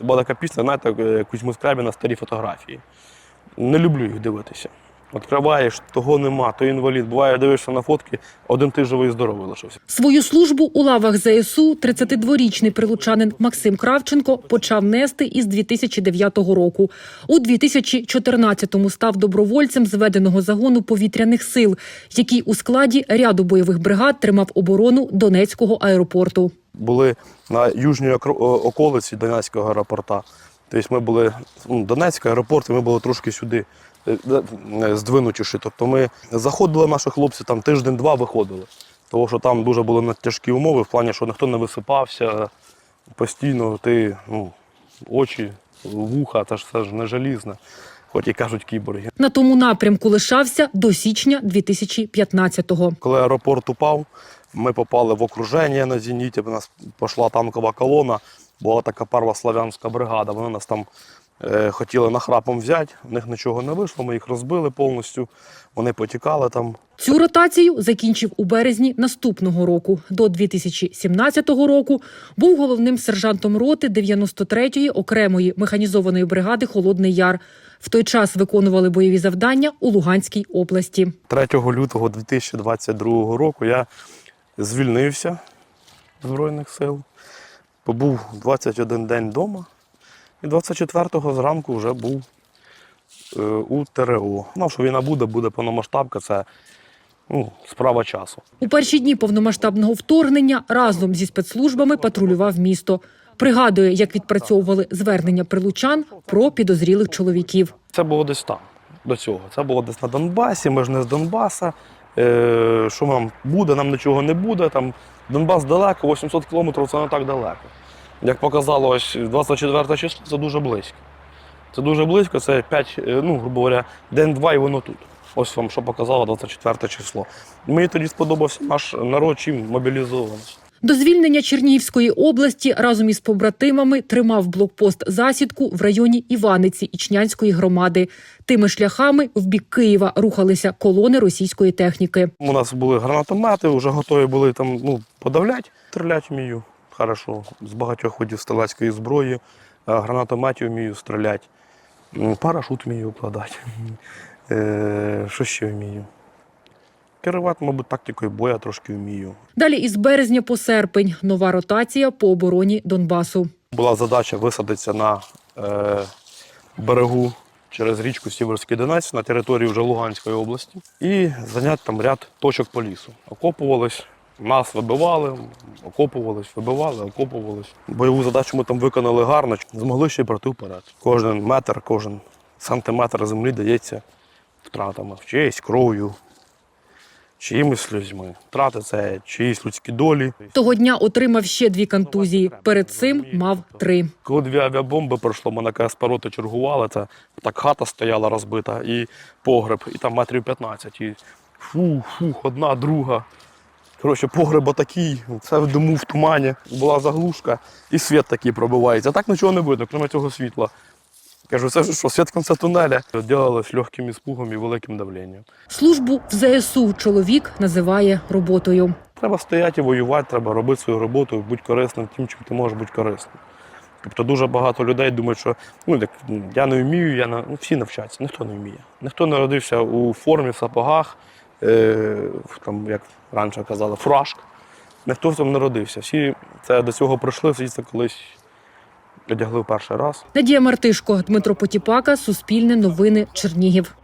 Була така пісня, знаєте, е, Кузьму Скрябіна старі фотографії. Не люблю їх дивитися. Відкриваєш, того нема, то інвалід. Буває, дивишся на фотки, один ти живий і здоровий лишився. Свою службу у лавах ЗСУ 32-річний прилучанин Максим Кравченко почав нести із 2009 року. У 2014-му став добровольцем зведеного загону повітряних сил, який у складі ряду бойових бригад тримав оборону Донецького аеропорту. Були на южній околиці Донецького аеропорта. Тобто ми були ну, Донецький аеропорт, і ми були трошки сюди е, е, здвинутіші. Тобто ми заходили наші хлопці, там тиждень-два виходили. Тому що там дуже були на- тяжкі умови, в плані, що ніхто не висипався, постійно ти ну, очі, вуха, це ж це ж не желізне, хоч і кажуть кіборги. На тому напрямку лишався до січня 2015-го. Коли аеропорт упав, ми попали в окруження на зеніті. У нас пішла танкова колона. Була така перша славянська бригада. Вони нас там е, хотіли нахрапом взяти. В них нічого не вийшло. Ми їх розбили повністю. Вони потікали там. Цю ротацію закінчив у березні наступного року. До 2017 року був головним сержантом роти 93-ї окремої механізованої бригади Холодний Яр. В той час виконували бойові завдання у Луганській області. 3 лютого 2022 року я звільнився з Збройних сил, побув 21 день вдома, і 24-го зранку вже був е, у ТРО. Знав, що війна буде, буде повномасштабка, це ну, справа часу. У перші дні повномасштабного вторгнення разом зі спецслужбами патрулював місто. Пригадує, як відпрацьовували звернення прилучан про підозрілих чоловіків. Це було десь там, до цього. Це було десь на Донбасі, ми ж не з Донбаса. Е, що нам буде, нам нічого не буде. Там Донбас далеко, 800 кілометрів це не так далеко. Як показало, ось 24 число це дуже близько. Це дуже близько, це 5, ну, грубо говоря, день-два і воно тут. Ось вам що показало 24 число. Мені тоді сподобався наш народ чим мобілізований. До звільнення Чернігівської області разом із побратимами тримав блокпост засідку в районі Іваниці Ічнянської громади. Тими шляхами в бік Києва рухалися колони російської техніки. У нас були гранатомети, вже готові були там ну, подавляти. Стріляти вмію. Хорошо. З багатьох видів стрілецької зброї, а гранатометів вмію стріляти. Парашут вмію вкладати. Е, Що ще вмію? Керувати, мабуть, тактикою боя трошки вмію. Далі із березня по серпень нова ротація по обороні Донбасу. Була задача висадитися на е, берегу через річку Сіверський Донець на території вже Луганської області і зайняти там ряд точок по лісу. Окопувались, нас вибивали, окопувались, вибивали, окопувались. Бойову задачу ми там виконали гарно, змогли ще й пройти вперед. Кожен метр, кожен сантиметр землі дається втратами, чиєюсь кров'ю, чиїмись сльозьми. Втрати це чиїсь людські долі. Того дня отримав ще дві контузії. Перед цим мав три. Коли дві авіабомби пройшло, ми на КСП-роти чергували, це так хата стояла розбита, і погреб, і там метрів 15. І фух, фух, одна, друга. Коротше, погреб отакий, це в диму, в тумані, була заглушка, і світ такий пробивається. А так нічого не видно, крім цього світла. Кажу, це ж що, світ в кінці тунеля. Ділилось легким іспугом і великим давленням. Службу в ЗСУ чоловік називає роботою. Треба стояти воювати, треба робити свою роботу, бути корисним тим, чим ти можеш бути корисним. Тобто дуже багато людей думають, що ну, так, я не вмію, я на... ну, всі навчаться, ніхто не вміє. Ніхто не родився у формі, в сапогах, е, там, як раніше казали, фуражк. Ніхто в цьому не родився. Всі це до цього прийшли, всі це колись одягли в перший раз. Надія Мартишко, Дмитро Потіпака, Суспільне новини, Чернігів.